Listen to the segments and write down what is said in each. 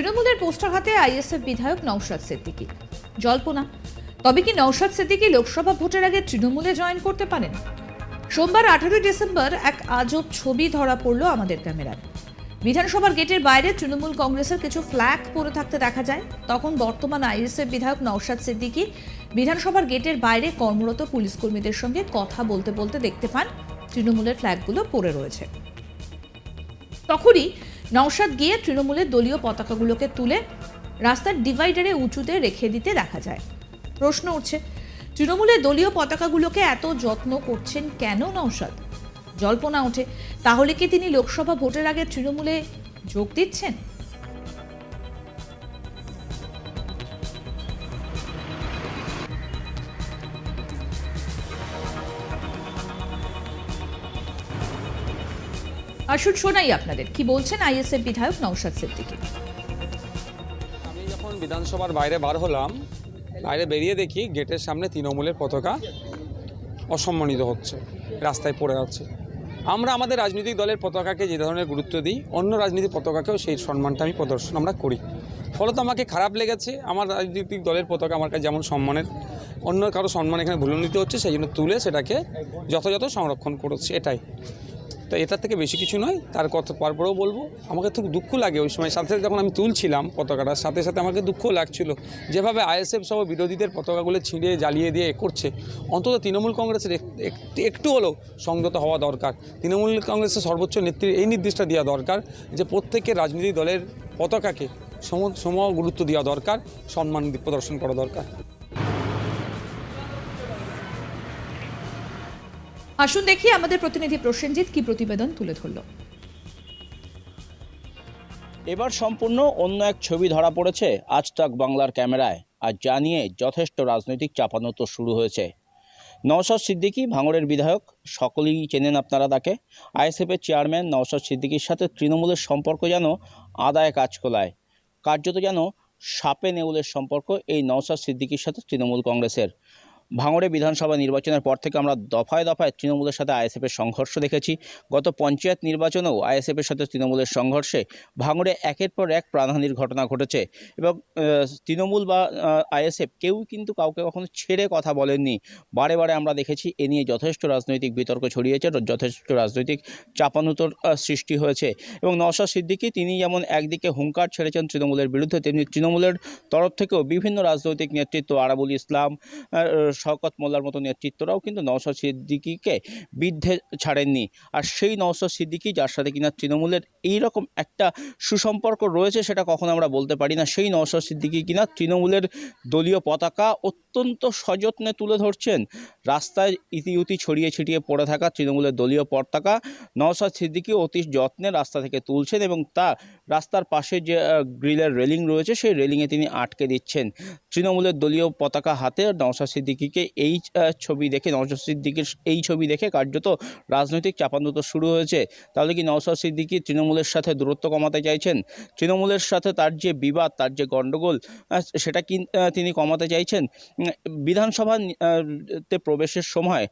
তৃণমূলের পোস্টার হাতে আইএসএফ বিধায়ক নওশাদ সিদ্দিকী। জল্পনা, তবে কি নওশাদ সিদ্দিকী লোকসভা ভোটের আগে তৃণমূলে জয়েন করতে পারেন? সোমবার আঠারোই ডিসেম্বর এক আজব ছবি ধরা পড়ল আমাদের ক্যামেরায়। বিধানসভার গেটের বাইরে তৃণমূল কংগ্রেসের কিছু ফ্ল্যাগ পরে থাকতে দেখা যায়। তখন বর্তমান আইএসএফ বিধায়ক নওশাদ সিদ্দিকী বিধানসভার গেটের বাইরে কর্মরত পুলিশ কর্মীদের সঙ্গে কথা বলতে বলতে দেখতে পান। তৃণমূলের ফ্ল্যাগগুলো পড়ে রয়েছে। তখনই নওশাদ গিয়ে তৃণমূলের দলীয় পতাকাগুলোকে তুলে রাস্তার ডিভাইডারে উঁচুতে রেখে দিতে দেখা যায়। প্রশ্ন উঠছে, তৃণমূলের দলীয় পতাকাগুলোকে এত যত্ন করছেন কেন নওশাদ? জল্পনা ওঠে, তাহলে কি তিনি লোকসভা ভোটের আগে তৃণমূলে যোগ দিচ্ছেন? আসুন শোনাই আপনাদের। কি বলছেন আইএসএফ বিধায়ক নওশাদ সিদ্দিকী? আমি যখন বিধানসভার বাইরে বার হলাম, বাইরে বেরিয়ে দেখি গেটের সামনে তৃণমূলের পতাকা অসম্মানিত হচ্ছে, রাস্তায় পড়ে আছে। আমরা আমাদের রাজনৈতিক দলের পতাকাকে যে ধরনের গুরুত্ব দিই, অন্য রাজনৈতিক পতাকাকেও সেই সম্মানটা আমি প্রদর্শন আমরা করি। ফলত আমাকে খারাপ লেগেছে, আমার রাজনৈতিক দলের পতাকা আমার কাছে যেমন সম্মানের, অন্য কারও সম্মান এখানে ভুলন্ডিত হচ্ছে, সেই জন্য তুলে সেটাকে যথাযথ সংরক্ষণ করেছে, এটাই। তো এটার থেকে বেশি কিছু নয়, তার কথা তারপরেও বলব, আমাকে খুব দুঃখ লাগে ওই সময়। সাথে সাথে যখন আমি তুলছিলাম পতাকাটার, সাথে সাথে আমাকে দুঃখ লাগছিল। যেভাবে আইএসএফ সহ বিরোধীদের পতাকাগুলো ছিঁড়ে জ্বালিয়ে দিয়ে করছে, অন্তত তৃণমূল কংগ্রেসের এক- এক- একটু হলেও সংযত হওয়া দরকার। তৃণমূল কংগ্রেসের সর্বোচ্চ নেত্রীর এই নির্দেশটা দেওয়া দরকার যে প্রত্যেকের রাজনৈতিক দলের পতাকাকে সম সম গুরুত্ব দেওয়া দরকার, সম্মান প্রদর্শন করা দরকার। আসুন দেখি আমাদের প্রতিনিধি প্রসেনজিৎ কি প্রতিবেদন তুলে ধরলো। এবার সম্পূর্ণ অন্য এক ছবি ধরা পড়েছে আজ তাক বাংলার ক্যামেরায় আর যা নিয়ে যথেষ্ট রাজনৈতিক চাপানো তো শুরু হয়েছে। নওশাদ সিদ্দিকী ভাঙড়ের বিধায়ক, সকলেই চেনেন আপনারা তাকে। আইএসএফের চেয়ারম্যান নওশাদ সিদ্দিকীর সাথে তৃণমূলের সম্পর্ক যেন আদায় কাজ কোলায় কার্যত যেন সাপে নেউলের সম্পর্ক এই নওশাদ সিদ্দিকীর সাথে তৃণমূল কংগ্রেসের। ভাঙড়ে বিধানসভা নির্বাচনের পর থেকে আমরা দফায় দফায় তৃণমূলের সাথে আইএসএফের সংঘর্ষ দেখেছি। গত পঞ্চায়েত নির্বাচনেও আইএসএফের সাথে তৃণমূলের সংঘর্ষে ভাঙড়ে একের পর এক প্রাণহানির ঘটনা ঘটেছে এবং তৃণমূল বা আইএসএফ কেউ কিন্তু কাউকে কখনো ছেড়ে কথা বলেননি। বারে বারে আমরা দেখেছি এ নিয়ে যথেষ্ট রাজনৈতিক বিতর্ক ছড়িয়েছে, যথেষ্ট রাজনৈতিক চাপানুতোর সৃষ্টি হয়েছে এবং নওশাদ সিদ্দিকি তিনি যেমন একদিকে হুঙ্কার ছেড়েছেন তৃণমূলের বিরুদ্ধে, তেমনি তৃণমূলের তরফ থেকেও বিভিন্ন রাজনৈতিক নেতৃত্ব, আরাবুল ইসলাম শওকত মোল্লার মতো নেতৃত্বরাও কিন্তু নওশাদ সিদ্দিকীকে বিদ্ধে ছাড়েননি। আর সেই নওশাদ সিদ্দিকী যার সাথে কিনা তৃণমূলের এইরকম একটা সুসম্পর্ক রয়েছে সেটা কখনো আমরা বলতে পারি না। সেই নওশাদ সিদ্দিকী কিনা তৃণমূলের দলীয় পতাকা অত্যন্ত সযত্নে তুলে ধরছেন। রাস্তায় ইতিউতি ছড়িয়ে ছিটিয়ে পড়ে থাকা তৃণমূলের দলীয় পতাকা নওশাদ সিদ্দিকী অতি যত্নে রাস্তা থেকে তুলছেন এবং তা রাস্তার পাশে যে গ্রিলের রেলিং রয়েছে সেই রেলিংয়ে তিনি আটকে দিচ্ছেন। তৃণমূলের দলীয় পতাকা হাতে নওশাদ সিদ্দিকীকে এই ছবি দেখে নওশাদ সিদ্দিকীর এই ছবি দেখে কার্যত রাজনৈতিক চাপান্ত শুরু হয়েছে। তাহলে কি নওশাদ সিদ্দিকী তৃণমূলের সাথে দূরত্ব কমাতে চাইছেন? তৃণমূলের সাথে তার যে বিবাদ তার যে গণ্ডগোল সেটা কি তিনি কমাতে চাইছেন? বিধানসভা তে প্রবেশের সময়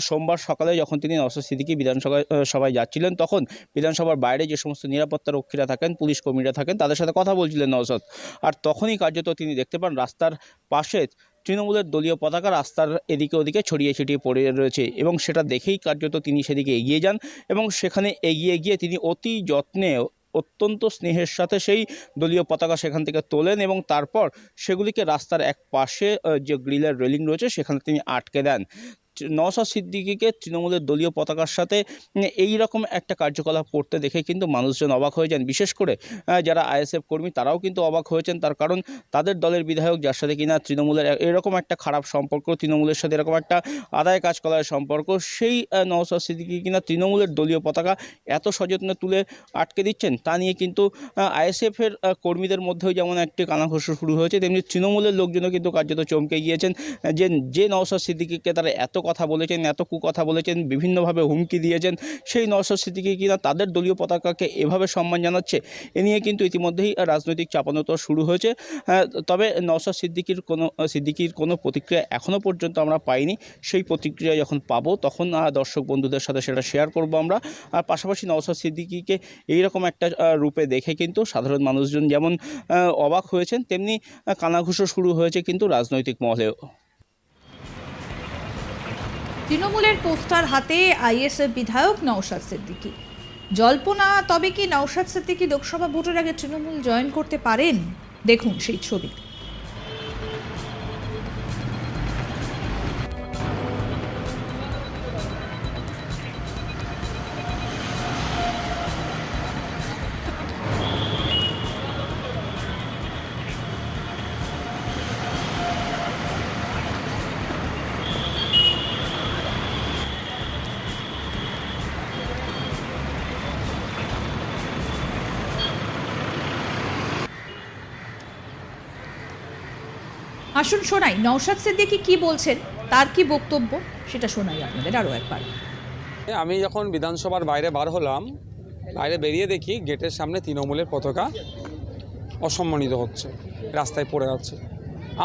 সোমবার সকালে যখন তিনি নওশাদ সিদ্দিকি বিধানসভায় আহ, সভায় যাচ্ছিলেন তখন বিধানসভার বাইরে যে সমস্ত নিরাপত্তা রক্ষীরা থাকেন পুলিশ কর্মীরা থাকেন তাদের সাথে কথা বলছিলেন নওশাদ। আর তখনই কার্যত তিনি দেখতে পান রাস্তার পাশে তৃণমূলের দলীয় পতাকা রাস্তার এদিকে ওদিকে ছড়িয়ে ছিটিয়ে পড়ে রয়েছে এবং সেটা দেখেই কার্যত তিনি সেদিকে এগিয়ে যান এবং সেখানে এগিয়ে গিয়ে তিনি অতি যত্নে অত্যন্ত স্নেহের সাথে সেই দলীয় পতাকা সেখান থেকে তোলেন এবং তারপর সেগুলিকে রাস্তার এক পাশে যে গ্রিলের রেলিং রয়েছে সেখানে তিনি আটকে দেন। নওশাদ সিদ্দিকীকে তৃণমূলের দলীয় পতাকার সাথে এই রকম একটা কার্যকলাপ করতে দেখে কিন্তু মানুষজন অবাক হয়ে যান। বিশেষ করে যারা আইএসএফ কর্মী তারাও কিন্তু অবাক হয়েছেন। তার কারণ তাদের দলের বিধায়ক যার সাথে কিনা তৃণমূলের এরকম একটা খারাপ সম্পর্ক তৃণমূলের সাথে এরকম একটা আদায় কাজ করার সম্পর্ক সেই আহ, নওশাদ সিদ্দিকী কিনা তৃণমূলের দলীয় পতাকা এত সযত্নে তুলে আটকে দিচ্ছেন তা নিয়ে কিন্তু আইএসএফের কর্মীদের মধ্যেও যেমন একটি কানাঘোষ শুরু হয়েছে তেমনি তৃণমূলের লোকজনও কিন্তু কার্যত চমকে গিয়েছেন। যে যে নওশাদ সিদ্দিকীকে তারা এত কথা বলেছেন, এত কুকথা বলেছেন, বিভিন্নভাবে হুমকি দিয়েছেন, সেই নওশাদ সিদ্দিকি কিনা তাদের দলীয় পতাকাকে এভাবে সম্মান জানাচ্ছে, এ নিয়ে কিন্তু ইতিমধ্যেই রাজনৈতিক চাপানোতর শুরু হয়েছে। তবে নওশাদ সিদ্দিকির কোনো সিদ্দিকির কোনো প্রতিক্রিয়া এখনও পর্যন্ত আমরা পাইনি। সেই প্রতিক্রিয়া যখন পাবো, তখন দর্শক বন্ধুদের সাথে সেটা শেয়ার করব আমরা। আর পাশাপাশি নওশাদ সিদ্দিকিকে এইরকম একটা রূপে দেখে কিন্তু সাধারণ মানুষজন যেমন অবাক হয়েছেন, তেমনি কানাঘুষো শুরু হয়েছে কিন্তু রাজনৈতিক মহলেও। তৃণমূলের পোস্টার হাতে আইএসএফ বিধায়ক নওশাদ সিদ্দিকী। জল্পনা, তবে কি নওশাদ সিদ্দিকী লোকসভা ভোটের আগে তৃণমূল জয়েন করতে পারেন? দেখুন সেই ছবি। আসুন শোনাই, নওশাদ সিদ্দিকী কি বলছেন? তার কি বক্তব্য? সেটা শোনাই আপনাদের আরও একবার। আমি যখন বিধানসভার বাইরে বার হলাম, বাইরে বেরিয়ে দেখি গেটের সামনে তৃণমূলের পতাকা অসম্মানিত হচ্ছে, রাস্তায় পড়ে যাচ্ছে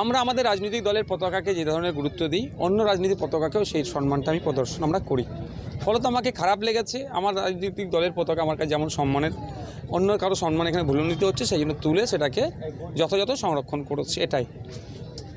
আমরা আমাদের রাজনৈতিক দলের পতাকাকে যে ধরনের গুরুত্ব দিই, অন্য রাজনৈতিক পতাকাকেও সেই সম্মানটা আমি প্রদর্শন আমরা করি। ফলত আমাকে খারাপ লেগেছে, আমার রাজনৈতিক দলের পতাকা আমার কাছে যেমন সম্মানের, অন্য কারও সম্মান এখানে ভুলন্বিত হচ্ছে, সেই জন্য তুলে সেটাকে যথাযথ সংরক্ষণ করেছি, এটাই।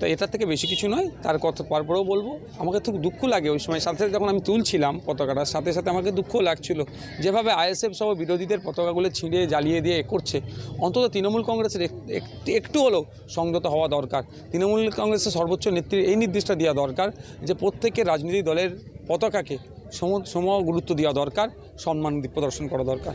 তো এটার থেকে বেশি কিছু নয়, তার কথা তারপরেও বলব। আমাকে খুব দুঃখ লাগে ওই সময়, সাথে সাথে যখন আমি তুলছিলাম পতাকাটার, সাথে সাথে আমাকে দুঃখ লাগছিল। যেভাবে আইএসএফ সহ বিরোধীদের পতাকাগুলো ছিঁড়ে, জ্বালিয়ে দিয়ে করছে, অন্তত তৃণমূল কংগ্রেসের এক- এক- একটু হলেও সংযত হওয়া দরকার। তৃণমূল কংগ্রেসের সর্বোচ্চ নেত্রী এই নির্দেশটা দেওয়া দরকার, যে প্রত্যেকের রাজনৈতিক দলের পতাকাকে সম সম গুরুত্ব দেওয়া দরকার, সম্মান প্রদর্শন করা দরকার।